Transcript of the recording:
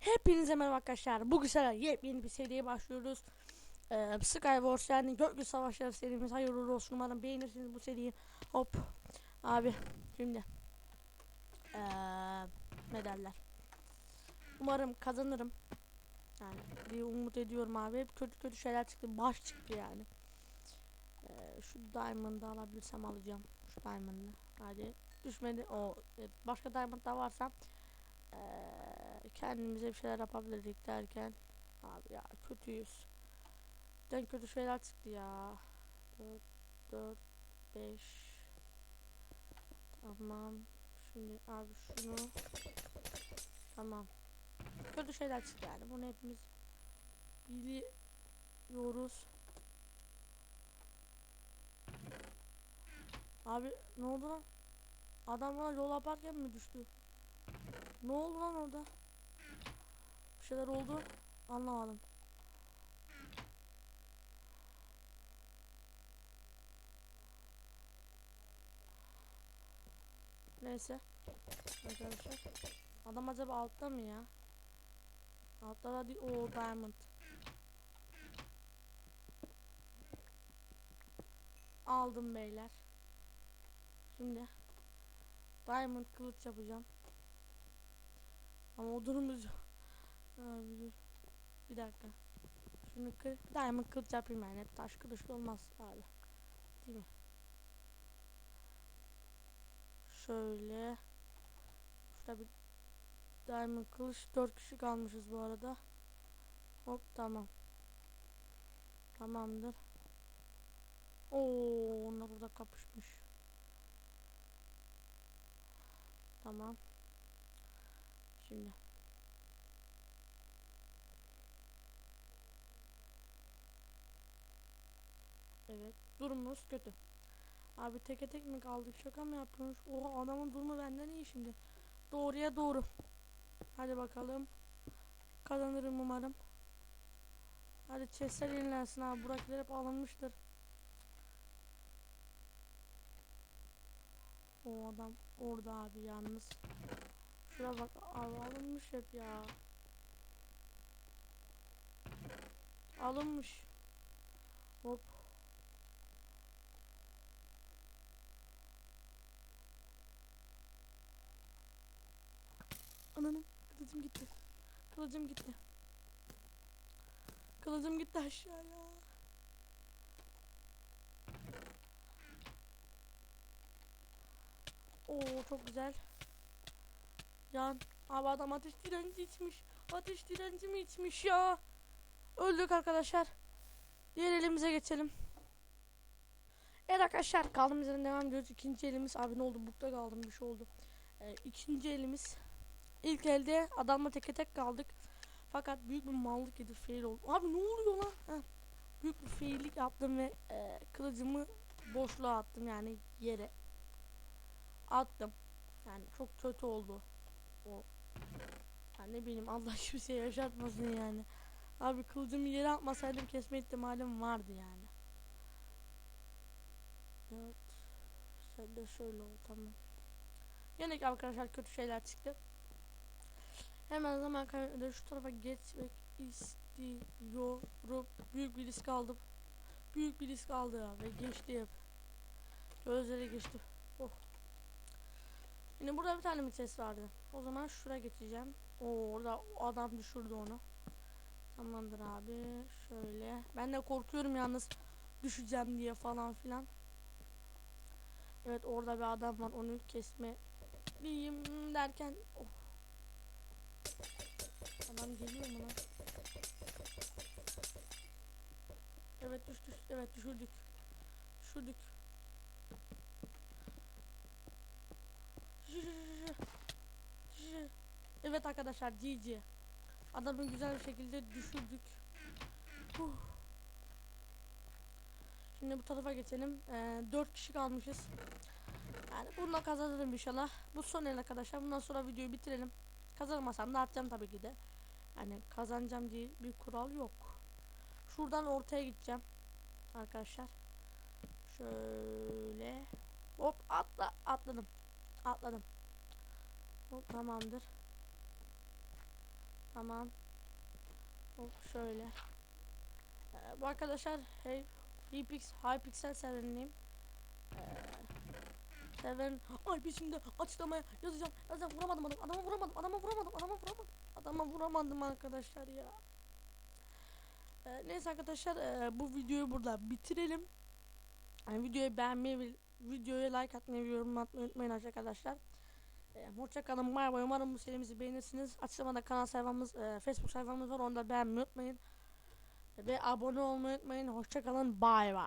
Hepinize merhaba arkadaşlar. Bugün sefer yepyeni bir seriye başlıyoruz. Ee, Skywars yani Göklü Savaşları serimiz hayırlı olsun. Umarım beğenirsiniz bu seriyi. Hop. Abi şimdi. Ee, ne. Umarım kazanırım. Yani bir umut ediyorum abi. Hep kötü kötü şeyler çıktı. Baş çıktı yani. Ee, şu diamond'ı alabilirsem alacağım. Şu diamond'ı. Hadi. Düşmedi. O e, başka diamond da varsa eee, kendimize bir şeyler yapabilirdik derken abi ya kötüyüz. Den kötü şeyler çıktı ya. 4 4 5 Tamam. Şimdi abi şunu Tamam. Kötü şeyler çıktı yani. Bunu hepimiz biliyoruz. Abi ne oldu lan? Adam bana yol yaparken mi düştü? Ne oldu lan orada? Bir şeyler oldu. Anlamadım. Neyse. Arkadaşlar. Adam acaba altta mı ya? Altta da değil. Oo diamond. Aldım beyler. Şimdi diamond kılıç yapacağım. Ama odunumuz yok. Bir dakika. Şunu kır. Diamond kılıç yapayım yani. Hep taş kılıç olmaz abi. Değil mi? Şöyle. Şurada bir diamond kılıç. Dört kişi kalmışız bu arada. Hop tamam. Tamamdır. Oo, onlar burada kapışmış. Tamam. Şimdi. Evet. Durumumuz kötü. Abi teke tek mi kaldık? Şaka mı yapıyormuş? Oha adamın durumu benden iyi şimdi. Doğruya doğru. Hadi bakalım. Kazanırım umarım. Hadi chestler yenilensin abi. Buradakiler hep alınmıştır. O adam orada abi yalnız. Şuna bak alınmış hep ya. Alınmış. Hop. Ananım kılıcım gitti. Kılıcım gitti. Kılıcım gitti aşağıya. Oo çok güzel. Can. Abi adam ateş direnci içmiş. Ateş direnci mi içmiş ya? Öldük arkadaşlar. Diğer elimize geçelim. Evet arkadaşlar kaldığımız yerden devam ediyoruz. İkinci elimiz abi ne oldu bukta kaldım bir şey oldu. Ee, ikinci elimiz. İlk elde adamla teke tek kaldık. Fakat büyük bir mallık yedi fail oldu. Abi ne oluyor lan? Heh. Büyük bir faillik yaptım ve e, kılıcımı boşluğa attım yani yere. Attım. Yani çok kötü oldu. O. Yani ne bileyim Allah kimseye yaşatmasın yani. Abi kılıcımı yere atmasaydım kesme ihtimalim vardı yani. Evet. Sen de şöyle ol tamam. Yine arkadaşlar kötü şeyler çıktı. Hemen zaman kaybetmeden şu tarafa geçmek istiyorum. Büyük bir risk aldım. Büyük bir risk aldı ya ve geçti hep. Gözleri geçti. Oh. Yine burada bir tane bir ses vardı. O zaman şuraya geçeceğim. Oo, orada adam düşürdü onu. Tamamdır abi. Şöyle. Ben de korkuyorum yalnız düşeceğim diye falan filan. Evet orada bir adam var. Onu kesme diyeyim derken oh. Adam geliyor mu lan? Evet düş düş. Evet düşürdük. Düşürdük. Evet arkadaşlar GG. Adamı güzel bir şekilde düşürdük. Huh. Şimdi bu tarafa geçelim. Ee, 4 kişi kalmışız. Yani bununla kazanırım inşallah. Bu son el arkadaşlar. Bundan sonra videoyu bitirelim. Kazanmasam da atacağım tabii ki de. Yani kazanacağım diye bir kural yok. Şuradan ortaya gideceğim. Arkadaşlar. Şöyle. Hop atla atladım. Atladım. Hop tamamdır. Tamam. Hop şöyle. Ee, bu arkadaşlar hey Hypix Hypixel serverindeyim. Ee, serverin ay bir şimdi açıklamaya yazacağım. Yazacağım vuramadım adamı. Adama vuramadım. Adama vuramadım. Adama vuramadım. Adama vuramadım arkadaşlar ya. Ee, neyse arkadaşlar ee, bu videoyu burada bitirelim. Yani videoyu beğenmeyi videoya like atmayı yorum atmayı unutmayın arkadaşlar. Ee, hoşça kalın. Bay bay. Umarım bu serimizi beğenirsiniz. Açıklamada kanal sayfamız, e, Facebook sayfamız var. Onu da beğenmeyi unutmayın. Ve abone olmayı unutmayın. Hoşça kalın. Bay bay.